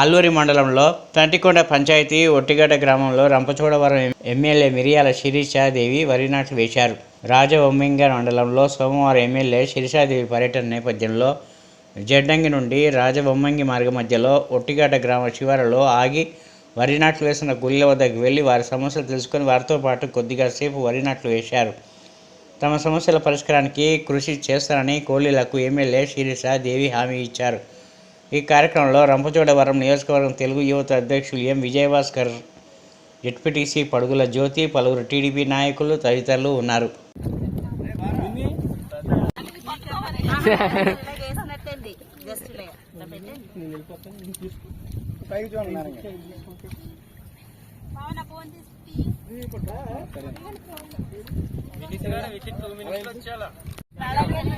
అల్లూరి మండలంలో తంటికొండ పంచాయతీ ఒట్టిగడ్డ గ్రామంలో రంపచోడవరం ఎమ్మెల్యే మిరియాల శిరీషాదేవి వరి నాట్లు వేశారు. రాజవొమ్మింగ మండలంలో సోమవారం ఎమ్మెల్యే శిరీషాదేవి పర్యటన నేపథ్యంలో జడ్డంగి నుండి రాజబొమ్మంగి మార్గ మధ్యలో ఒట్టిగడ్డ గ్రామ శివారులో ఆగి వరి నాట్లు వేసిన గుళ్ళ వద్దకు వెళ్ళి వారి సమస్యలు తెలుసుకొని వారితో పాటు కొద్దిగా సేపు వరి నాట్లు వేశారు. తమ సమస్యల పరిష్కారానికి కృషి చేస్తారని కోలీలకు ఎమ్మెల్యే శిరీష దేవి హామీ ఇచ్చారు. ఈ కార్యక్రమంలో రంపచోడవరం నియోజకవర్గం తెలుగు యువత అధ్యక్షులు ఎం విజయభాస్కర్ జెడ్పీటీసీ పడుగుల జ్యోతి పలువురు టీడీపీ నాయకులు తదితరులు ఉన్నారు.